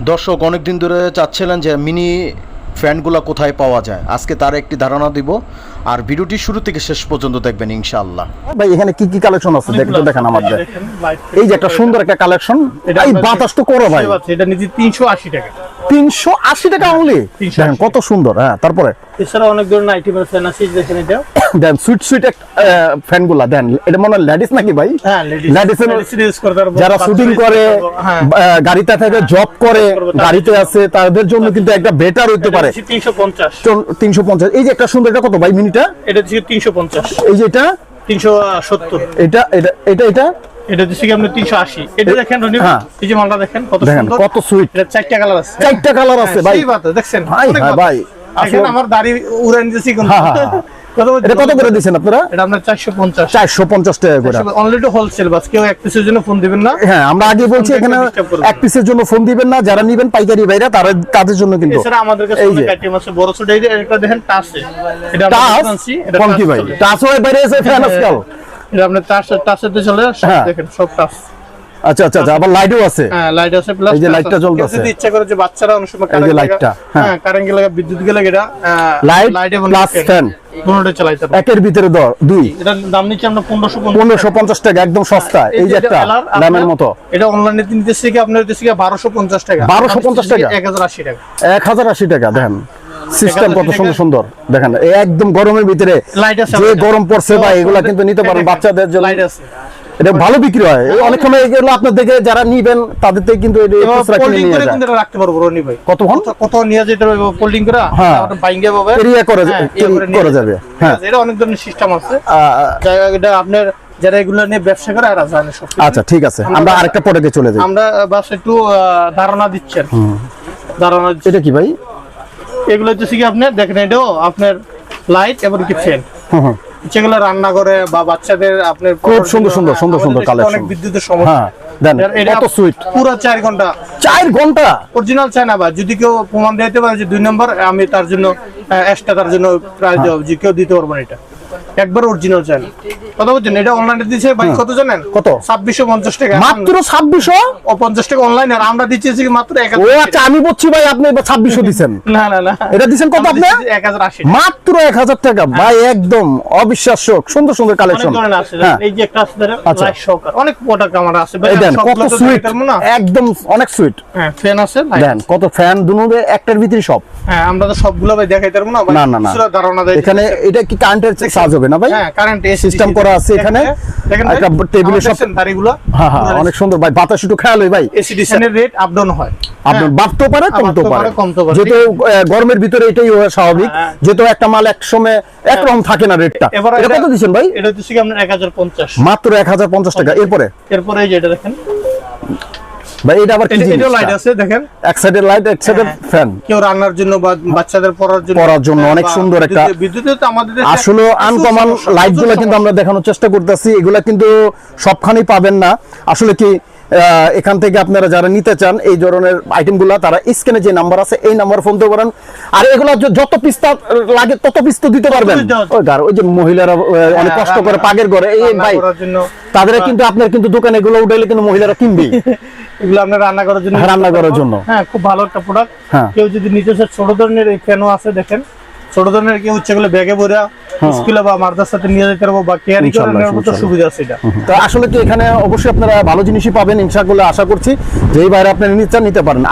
দর্শক অনেক দিন ধরে চাচ্ছিলেন যে মিনি ফ্যানগুলো কোথায় পাওয়া যায়। আজকে তার একটি ধারণা দিব। আর ভিডিওটি শুরু থেকে শেষ পর্যন্ত দেখবেন ইনশাআল্লাহ। ভাই এখানে কি কি কালেকশন আছে? দেখতে দেখেন আমাদের। এই যে একটা সুন্দর একটা কালেকশন এটা এই বাতাস তো করো ভাই। এটা তিনশো আশি টাকা। তিনশো আশি টাকা অনলি দেখেন কত সুন্দর হ্যাঁ তারপরে। এছাড়া অনেক ধরনের আইটেমের ফ্যান আছে দেখেন এটা দেন সুইট সুইট ফ্যান দেন এটা মনে হয় লেডিস নাকি ভাই? হ্যাঁ লেডিস Ladies এর- লেডিস ইউজ করতে পারব যারা শুটিং করে হ্যাঁ। গাড়িতে থেকে জব করে গাড়িতে আছে তাদের জন্য কিন্তু একটা বেটার হইতে পারে। তিনশো পঞ্চাশ। তিনশো পঞ্চাশ। এই যে একটা সুন্দর এটা কত ভাই মিনিটা এটা তিনশো পঞ্চাশ। এই যে এটা? তিনশো সত্তর। এটা এটা এটা এটা? এটা হচ্ছে কি আপনি তিনশো আশি। এটা দেখেন রনি হ্যাঁ। এই যে মালটা দেখেন কত সুন্দর। কত সুইট এটা চারটা কালার আছে। চারটা কালার আছে হ্যাঁ, ভাই। বাতা, দেখছেন? ভাই, ভাই, বাতা। ভাই। আসলে- আমার দাড়ি উড়াই দিতেছি কোন হ্যাঁ, হ্যাঁ, হ্যাঁ। কত এটা কত করে আপনারা? এটা আপনার চারশো পঞ্চাশ। চারশো পঞ্চাশ টাকা করে। অনলি টু হোলসেল বাস কেউ এক পিসের জন্য ফোন দিবেন না। হ্যাঁ আমরা আগে বলছি এখানে এক পিসের জন্য ফোন দিবেন না যারা নিবেন পাইকারি ভাইরা তারা তাদের জন্য কিন্তু। এছাড়া আমাদের কাছে অনেক আইটেম আছে বড় ছোট দেখেন টাসে এটা আনছি, এটা ভাই। টাচ হয়ে বাইরে এসে ফ্যান আজকাল। এটা আপনার টাচ টাচেতে চলে হ্যাঁ। দেখেন সব টাচ আচ্ছা আচ্ছা আচ্ছা আবার লাইটও আছে। হ্যাঁ লাইট আছে প্লাস এই যে লাইটটা জ্বলতেছে। যদি ইচ্ছা করে যে বাচ্চারা অনেক সময় কারেন্ট লাইটটা, হ্যাঁ। কারেন্ট গেলে বিদ্যুৎ গেলে এটা লাইট প্লাস ফ্যান দুটোটা চালাইতে পারবে একের ভিতরে দ- দুই। এটার দাম নিচ্ছে আমরা পনেরোশো পনেরোশো পঞ্চাশ টাকা একদম সস্তা। এই যে একটা দামের মতো। এটা অনলাইনে থেকে আপনার টাকা। 1250 টাকা? এক হাজার আশি টাকা। এক হাজার আশি টাকা দেখেন। সিস্টেম কত সুন্দর সুন্দর। দেখেন একদম গরমের ভিতরে যে গরম পড়ছে ভাই এগুলা কিন্তু নিতে পারেন বাচ্চাদের জন্য। এটা ভালো বিক্রি হয়। অনেক সময় এগুলো আপনার দেখে যারা নিবেন তাদের থেকে কিন্তু এটা এবার খুচরা কিনে folding নিয়ে করে যায়। কিন্তু এটা রাখতে পারব রনি ভাই। কত- কত নিয়ে যেতে পারবে ফোল্ডিং করে? হ্যাঁ। বাইঙ্গে পাবে এরিয়া করে করে নিয়ে করা যেতে যাবে। হ্যাঁ। এটা অনেক ধরনের সিস্টেম আছে। এটা আপনার যারা এগুলো নিয়ে ব্যবসা করে আর জানে সব আচ্ছা ঠিক আছে। আমরা আরেকটা প্রোডাক্টে চলে যাই। আমরা বাস একটু ধারণা দিচ্ছেন ধারণা দিচ্ছি। এটা কি ভাই? এগুলো হচ্ছে কি আপনার দেখেন এটাও আপনার লাইট এবং কি ফ্যান হুম, হুম। যেগুলো রান্না করে বা বাচ্চাদের আপনার খুব সুন্দর সুন্দর সুন্দর সুন্দর কালেকশন অনেক বিদ্যুতের সমস্যা। হ্যাঁ দেন এটা কত সুইট পুরো চার ঘণ্টা। ঘণ্টা? অরিজিনাল না বা যদি কেউ প্রমাণ দিতে পারে যে দুই নম্বর আমি তার জন্য এক্সট্রা তার জন্য প্রাইজ দেবো যে কেউ দিতে পারব না এটা। একবার অরিজিনাল চাই না। কথা বলছেন এটা অনলাইনে ভাই কত জানেন? কত? ছাব্বিশশো পঞ্চাশ টাকা। মাত্র ছাব্বিশশো? ও পঞ্চাশ টাকা অনলাইন আর আমরা দিচ্ছি মাত্র ও আচ্ছা আমি বলছি ভাই আপনি না না না। এটা কত আপনি? এক হাজার আশি মাত্র এক হাজার টাকা। ভাই একদম অবিশ্বাস্য সুন্দর সুন্দর কালেকশন হ্যাঁ। এই যে একটা আছে আচ্ছা। লাইট অনেক প্রোডাক্ট আমার আছে। ভাই, কত সুইট একদম অনেক সুইট হ্যাঁ ফ্যান আছে দেন কত ফ্যান দুনুবে একটার ভিতরে সব। হ্যাঁ আমরা তো সবগুলো ভাই দেখাইতে পারব না না, না, না। ধারণা দেয়। এখানে এটা কি কারেন্টের চার্জ হবে? না ভাই? হ্যাঁ কারেন্ট System করা আছে এখানে। একটা টেবিলে সব- দাড়িগুলো? হ্যাঁ হ্যাঁ অনেক সুন্দর। ভাই বাতাস একটু খেয়াল হয় ভাই। এসি ডিসেনের রেট আপ ডাউন হয়। আপনার হ্যাঁ। বাড়তেও পারে কমতেও পারে। যেহেতু গরমের ভিতরে এটাই হয় স্বাভাবিক। হ্যাঁ। যেহেতু একটা মাল এক সময় একরকম থাকে না রেটটা এবার এটা কত দিচ্ছেন ভাই? এটা হচ্ছে কি আপনার এক হাজার পঞ্চাশ। মাত্র এক হাজার পঞ্চাশ টাকা। এরপরে? এরপরে এই যে এটা দেখেন। ভাই এটা আবার কি এটা- লাইট আছে দেখেন। এক সাইডের লাইট এক সাইডের। ফ্যান কেউ রান্নার জন্য বা বাচ্চাদের পড়ার জন্য পড়ার জন্য অনেক সুন্দর একটা- বিদ্যুতে তো আমাদের আসলে আনকমন সমস্যা, লাইটগুলো প্রচুর কিন্তু আমরা দেখানোর চেষ্টা করতেছি। এগুলা কিন্তু সবখানেই পাবেন না। আসলে কি এখান থেকে আপনারা যারা নিতে চান এই ধরনের আইটেমগুলা তারা স্ক্রিনে যে নাম্বার আছে এই নাম্বার ফোন দিতে পারেন। আর এগুলা যত পিস্তা লাগে তত পিস্তা দিতে পারবেন। ওই যে মহিলারা অনেক হ্যাঁ, কষ্ট করে পাগের ঘরে। এই ভাই তাদের কিন্তু আপনার কিন্তু দোকানে এগুলো উঠাইলে কিন্তু মহিলারা কিনবেই। এগুলো আপনার রান্না করার জন্য হ্যাঁ, রান্না করার জন্য। হ্যাঁ খুব ভালো একটা প্রোডাক্ট হ্যাঁ। কেউ যদি চায় ছোট ধরনের এই ফ্যানও আছে দেখেন। ছোট ধরনের কেউ হচ্ছে করলে ব্যাগে ভরে স্কুলে বা মাদ্রাসাতে নিয়ে যেতে পারব বা কেয়ারি করে ইনশাআল্লাহ, নেওয়ার মতো সুবিধা আছে এটা। তো আসলে কি এখানে অবশ্যই আপনারা ভালো জিনিসই পাবেন ইনশাআল্লাহ আশা করছি যেই বাইরে আপনি নিতে নিতে পারেন।